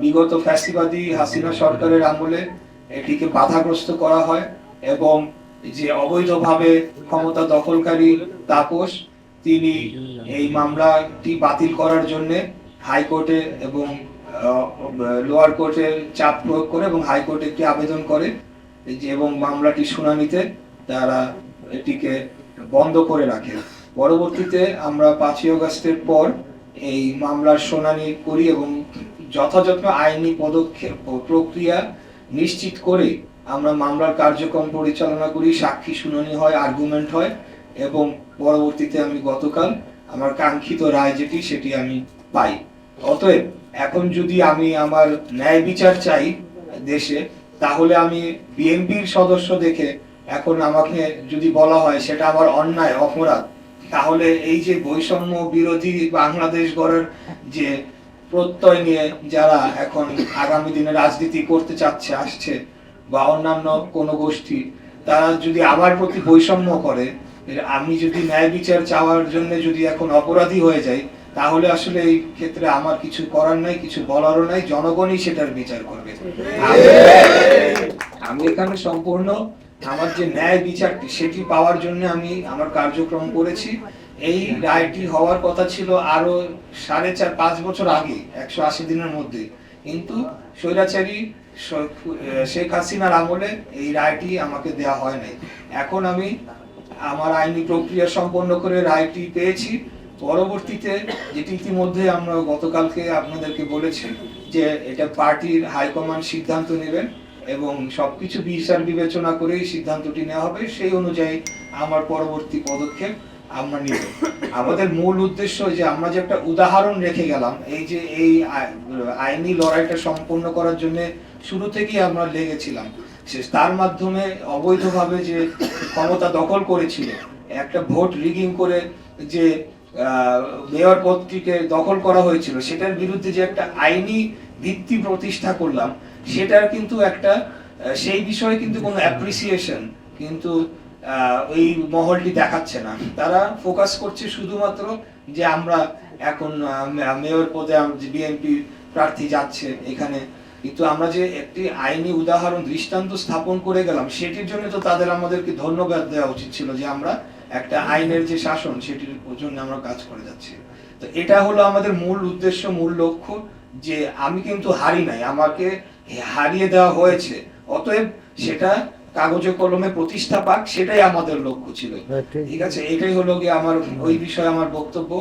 বিগত ফ্যাসিবাদী হাসিনা সরকারের আমলে এটিকে বাধাগ্রস্ত করা হয় এবং যে অবৈধভাবে ক্ষমতা দখলকারী তাপস, তিনি এই মামলাটি বাতিল করার জন্য হাইকোর্টে এবং লোয়ার কোর্টে চাপ প্রয়োগ করে এবং হাইকোর্টে একটি আবেদন করে যে এবং মামলাটি শুনানিতে তারা এটিকে বন্ধ করে রাখে। পরবর্তীতে আমরা পাঁচই অগস্টের পর এই মামলার শুনানি করি এবং যথাযথ আইনি পদক্ষেপ প্রক্রিয়া নিশ্চিত করে আমরা মামলার কার্যক্রম পরিচালনা করি, সাক্ষী শুনানি হয় আর্গুমেন্ট হয় এবং পরবর্তীতে আমি গতকাল আমার কাঙ্ক্ষিত রায় যেটি সেটি আমি পাই। অতএব এখন যদি আমি আমার ন্যায় বিচার চাই দেশে, তাহলে আমি বিএনপির সদস্য দেখে এখন আমাকে যদি বলা হয় সেটা আমার অন্যায়, অপরাধ, তাহলে এই যে বৈষম্য বিরোধী বাংলাদেশ গড়ার যে প্রত্যয় নিয়ে যারা এখন আগামী দিনে রাজনীতি করতে চাচ্ছে, আসছে, বা অন্যান্য কোনো গোষ্ঠী, তারা যদি আমার প্রতি বৈষম্য করে আমি যদি ন্যায় বিচার চাওয়ার জন্য যদি এখন অপরাধী হয়ে যাই, তাহলে আসলে এই ক্ষেত্রে আমার কিছু করার নাই, কিছু বলারও নাই, জনগণই সেটার বিচার করবে। আমি- এখানে সম্পূর্ণ, আমার যে ন্যায় বিচারটি, সেটি পাওয়ার জন্য আমি আমার কার্যক্রম করেছি। এই রায়টি হওয়ার কথা ছিল আরও সাড়ে চার পাঁচ বছর আগে একশো আশি দিনের মধ্যে। কিন্তু স্বৈরাচারী শেখ হাসিনার আমলে এই রায়টি আমাকে দেওয়া হয় নাই। এখন আমি আমার আইনি প্রক্রিয়া সম্পন্ন করে রায়টি পেয়েছি। পরবর্তীতে যেটি ইতিমধ্যে আমরা গতকালকে আপনাদেরকে বলেছি যে এটা পার্টির হাইকমান্ড সিদ্ধান্ত নেবেন এবং সবকিছু বিচার বিবেচনা করেই সিদ্ধান্তটি নেওয়া হবে। সেই অনুযায়ী আমার পরবর্তী পদক্ষেপ আমরা নিব। আমাদের মূল উদ্দেশ্য যে আমরা যে একটা উদাহরণ রেখে গেলাম, এই যে এই আইনি লড়াইটা সম্পন্ন করার জন্য শুরু থেকেই আমরা লেগেছিলাম। তার মাধ্যমে অবৈধভাবে যে ক্ষমতা দখল করেছিল, একটা ভোট রিগিং করে যে মেয়র পদটিকে দখল করা হয়েছিল, সেটার বিরুদ্ধে যে একটা আইনি ভিত্তি প্রতিষ্ঠা করলাম, সেটার কিন্তু একটা সেই বিষয়ে কিন্তু কোনো অ্যাপ্রিসিয়েশন কিন্তু ওই মহলটি দেখাচ্ছে না। তারা ফোকাস করছে শুধুমাত্র যে আমরা এখন মেয়র পদে বিএনপি প্রার্থী যাচ্ছে এখানে। কিন্তু আমরা যে একটি আইনি উদাহরণ, দৃষ্টান্ত স্থাপন করে গেলাম, সেটির জন্য তো তাদের আমাদেরকে ধন্যবাদ দেওয়া উচিত ছিল যে আমরা একটা আইনের যে শাসন, সেটির জন্য আমরা কাজ করে যাচ্ছি। তো এটা হলো আমাদের মূল উদ্দেশ্য, মূল লক্ষ্য যে আমি কিন্তু হারি নাই, আমাকে হারিয়ে দেওয়া হয়েছে। অতএব সেটা কাগজে কলমে প্রতিষ্ঠা পাক সেটাই আমাদের লক্ষ্য ছিল। ঠিক। আছে? এটাই হলো গিয়ে আমার ওই বিষয়ে আমার বক্তব্য।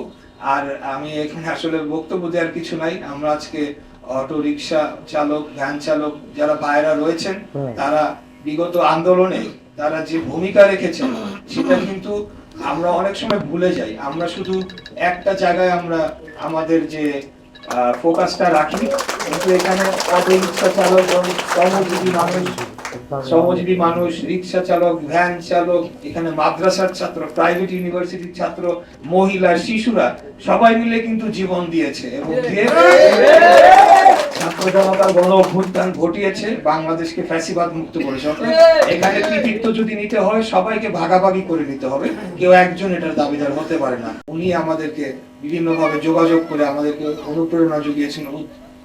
আর আমি এখানে আসলে বক্তব্য দেওয়ার কিছু নাই। আমরা আজকে অটো রিক্সা চালক ভ্যান চালক যারা ভাইরা রয়েছেন তারা বিগত আন্দোলনে তারা যে ভূমিকা রেখেছেন সেটা কিন্তু আমরা অনেক সময় ভুলে যাই। আমরা শুধু একটা জায়গায় আমরা আমাদের যে ফোকাসটা রাখি কিন্তু এখানে অটো রিক্সা চালক এবং শ্রমজীবী মানুষ শ্রমজীবী মানুষ রিক্সা চালক ভ্যান চালক এখানে মাদ্রাসার ছাত্র প্রাইভেট ইউনিভার্সিটির ছাত্র মহিলা শিশুরা সবাই মিলে কিন্তু জীবন দিয়েছে এবং ছাত্র জনতার গণ অভ্যুত্থান ঘটিয়েছে বাংলাদেশকে ফ্যাসিবাদ মুক্ত করেছে। এখানে কৃতিত্ব যদি নিতে হয় সবাইকে ভাগাভাগি করে নিতে হবে। কেউ একজন এটার দাবিদার হতে পারে না। উনি আমাদেরকে বিভিন্ন ভাবে যোগাযোগ করে আমাদেরকে অনুপ্রেরণা জুগিয়েছেন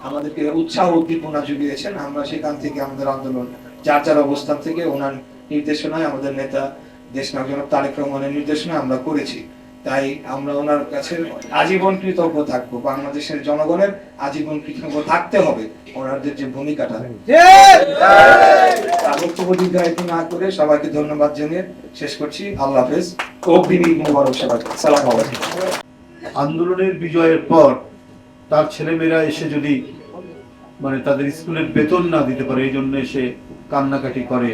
আমাদেরকে উৎসাহ উদ্দীপনা জুগিয়েছেন আমরা সেখান থেকে আমাদের আন্দোলন যার যার অবস্থান থেকে ওনার নির্দেশনায় আমাদের নেতা দেশনায়ক জনাব তারেক রহমানের নির্দেশনায় আমরা করেছি। তাই আমরা ওনার কাছে আজীবন কৃতজ্ঞ থাকব। বাংলাদেশের জনগণের আজীবন কৃতজ্ঞ থাকতে হবে ওনাদের যে ভূমিকাটা। বক্তব্য দীর্ঘায়িত না করে সবাইকে ধন্যবাদ জানিয়ে শেষ করছি। আল্লাহ হাফেজ। মুবারক সবাইকে সালাম আন্দোলনের বিজয়ের পর তার ছেলেমেয়েরা এসে যদি মানে তাদের স্কুলের বেতন না দিতে পারে, এই জন্য এসে কান্নাকাটি করে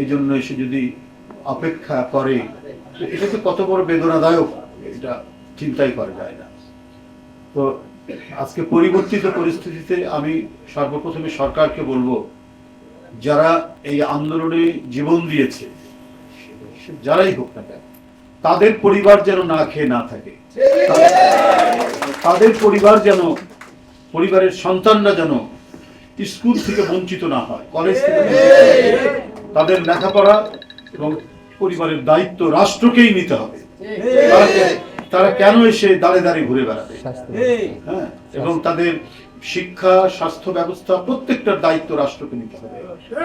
এই জন্য এসে যদি অপেক্ষা করে, এটা তো কত বড় বেদনাদায়ক, এটা চিন্তাই করা যায় না। তো আজকে পরিবর্তিত পরিস্থিতিতে আমি সর্বপ্রথমে সরকারকে বলব, যারা এই আন্দোলনে জীবন দিয়েছে, যারাই হোক না কেন, তাদের পরিবার যেন না খেয়ে না থাকে, তাদের পরিবার যেন, পরিবারের সন্তানরা যেন স্কুল থেকে বঞ্চিত না হয়। কলেজ থেকে হয়। তাদের লেখাপড়া এবং পরিবারের দায়িত্ব রাষ্ট্রকেই নিতে হবে। তারা কেন এসে দাঁড়ে দাঁড়িয়ে ঘুরে বেড়াবে? হ্যাঁ এবং তাদের শিক্ষা স্বাস্থ্য ব্যবস্থা প্রত্যেকটার দায়িত্ব রাষ্ট্রকে নিতে হবে।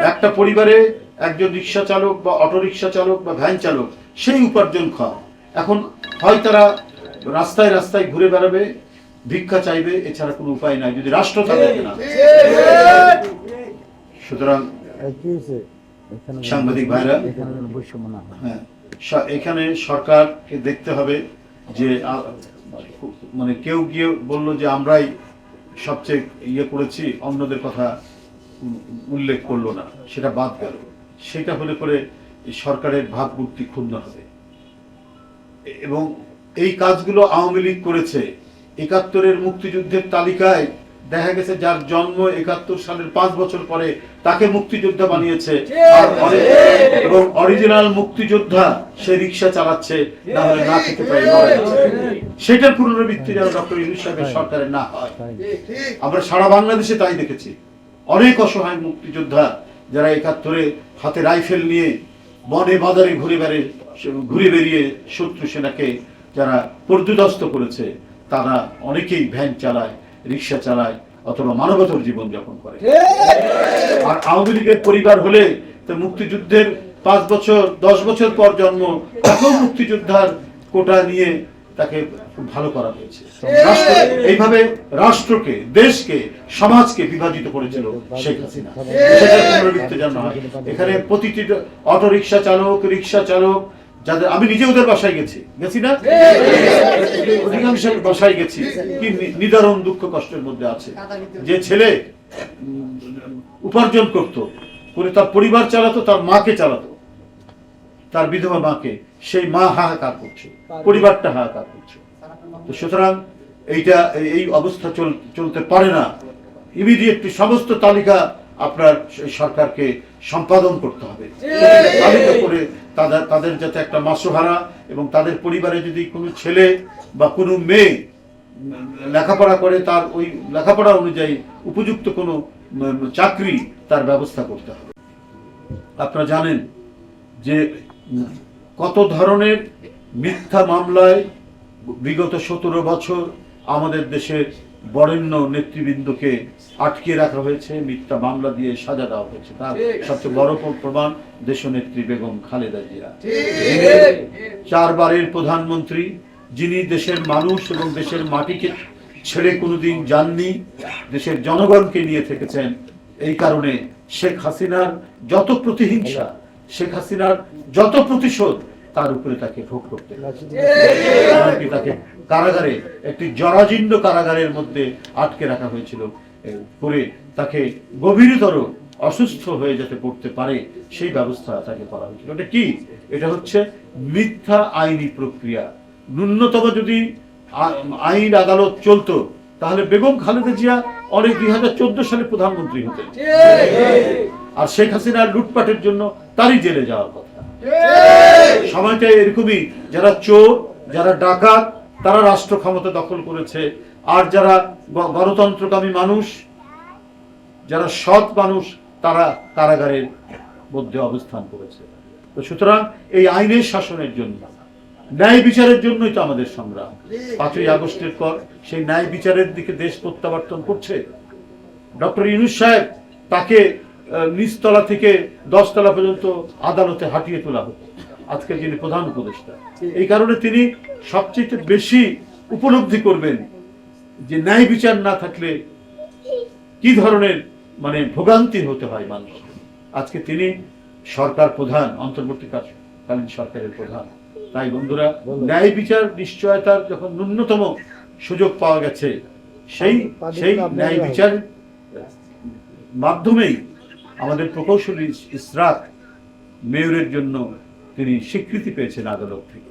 একটা পরিবারে একজন রিক্সা চালক বা অটো রিক্সা চালক বা ভ্যান চালক সেই উপার্জন খাওয়া। এখন হয় তারা রাস্তায় রাস্তায় ঘুরে বেড়াবে ভিক্ষা চাইবে এছাড়া কোনো উপায় নাই। যদি রাষ্ট্র তাদেরকে না সুতরাং সাংবাদিক ভাইরা হ্যাঁ। এখানে সরকারকে দেখতে হবে যে মানে কেউ গিয়ে বলল যে আমরাই সবচেয়ে ইয়ে করেছি অন্যদের কথা উল্লেখ করল না। সেটা বাদ গেল। সেটা হলে পরে সরকারের ভাবমূর্তি ক্ষুণ্ণ হবে। এবং এই কাজগুলো আওয়ামী লীগ করেছে। একাত্তরের মুক্তিযুদ্ধের তালিকায় দেখা গেছে যার জন্ম একাত্তর সালের পাঁচ বছর পরে তাকে মুক্তিযোদ্ধা বানিয়েছে। এবং অরিজিনাল মুক্তিযোদ্ধা সে রিক্সা চালাচ্ছে না হলে না খেতে পারে সেটার পুনরাবৃত্তি যেন ডক্টর ইউনুস সাহেবের সরকারের না হয়। আমরা সারা বাংলাদেশে তাই দেখেছি। অনেক অসহায় মুক্তিযোদ্ধা যারা একাত্তরে হাতে রাইফেল নিয়ে বনে বাজারে ঘুরে বেড়ে ঘুরে বেরিয়ে শত্রু সেনাকে যারা পর্যুদস্ত করেছে তারা অনেকেই ভ্যান চালায়, রিক্সা চালায় অথবা মানবতর জীবন যাপন করে। আর আওয়ামী লীগের পরিবার হলে তো মুক্তিযুদ্ধের পাঁচ বছর, দশ বছর পর জন্ম, তাকেও মুক্তিযোদ্ধার কোটা নিয়ে তাকে ভালো করা হয়েছে। এইভাবে রাষ্ট্রকে, দেশকে, সমাজকে বিভাজিত করেছিল শেখ হাসিনা। পুনরাবৃত্তি যেন হয়। এখানে প্রতিটি অটো রিক্সা চালক রিক্সা চালক যাদের আমি নিজে ওদের বাসায় গেছি। গেছি না? অধিকাংশ বাসায় গেছি। কি নিদারুণ দুঃখ কষ্টের মধ্যে আছে। যে ছেলে উপার্জন করত করে তার পরিবার চালাতো তার মাকে চালাতো তার বিধবা মাকে সেই মা হাহাকার করছে পরিবারটা হাহাকার করছে। তো সুতরাং এইটা এই- এই অবস্থা চল চলতে পারে না। ইমিডিয়েটলি সমস্ত তালিকা আপনার সরকারকে সম্পাদন করতে হবে। তালিকা করে তাদের তাদের যাতে একটা মাসোহারা এবং তাদের পরিবারে যদি কোনো ছেলে বা কোনো মেয়ে লেখাপড়া করে, তার ওই লেখাপড়া অনুযায়ী উপযুক্ত কোনো চাকরি তার ব্যবস্থা করতে হবে। আপনারা জানেন যে কত ধরনের মিথ্যা মামলায় বিগত সতেরো বছর আমাদের দেশের বরেণ্য নেতৃবৃন্দকে আটকে রাখা হয়েছে মিথ্যা মামলা দিয়ে সাজা দেওয়া হয়েছে। তার সবচেয়ে বড় প্র- প্রমাণ দেশনেত্রী বেগম খালেদা জিয়া। চারবারের প্রধানমন্ত্রী যিনি দেশের মানুষ এবং দেশের মাটিকে ছেড়ে কোনোদিন যাননি দেশের জনগণকে নিয়ে থেকেছেন। এই কারণে শেখ হাসিনার যত প্রতিহিংসা শেখ হাসিনার যত প্রতিশোধ তার উপরে তাকে ভোগ করতে তাকে কারাগারে একটি জরাজীর্ণ কারাগারের মধ্যে আটকে রাখা হয়েছিল। করে তাকে গভীরতর অসুস্থ হয়ে যেতে পড়তে পারে সেই ব্যবস্থা তাকে করা হয়েছিল। এটা কি? এটা হচ্ছে মিথ্যা আইনি প্রক্রিয়া। ন্যূনতম যদি আইন আদালত চলতো তাহলে বেগম খালেদা জিয়া অনেক দুই হাজার চোদ্দ সালে প্রধানমন্ত্রী হতেন। আর শেখ হাসিনার লুটপাটের জন্য তারই জেলে যাওয়ার কথা। সময়টা এরকমই যারা চোর যারা ডাকাত তারা রাষ্ট্র ক্ষমতা দখল করেছে। আর যারা গণতন্ত্রকামী মানুষ, যারা সৎ মানুষ, তারা কারাগারের মধ্যে অবস্থান করেছে। তো সুতরাং এই আইনের শাসনের জন্য, ন্যায় বিচারের জন্যই তো আমাদের সংগ্রাম। পাঁচই আগস্টের পর সেই ন্যায় বিচারের দিকে দেশ প্রত্যাবর্তন করছে। ডক্টর ইউনুস সাহেব তাকে নিচতলা থেকে দশতলা পর্যন্ত আদালতে হাঁটিয়ে তোলা হতো আজকে যিনি প্রধান উপদেষ্টা এই কারণে তিনি সবচেয়ে বেশি উপলব্ধি করবেন যে ন্যায় বিচার না থাকলে কি ধরনের মানে ভোগান্তি হতে হয় মানুষ। আজকে তিনি সরকার প্রধান অন্তর্বর্তীকালীন সরকারের প্রধান। তাই বন্ধুরা ন্যায় বিচার নিশ্চয়তার যখন ন্যূনতম সুযোগ পাওয়া গেছে সেই সেই ন্যায় বিচার মাধ্যমেই আমাদের প্রকৌশলী ইসরাত মেয়রের জন্য তিনি স্বীকৃতি পেয়েছেন আদালত থেকে।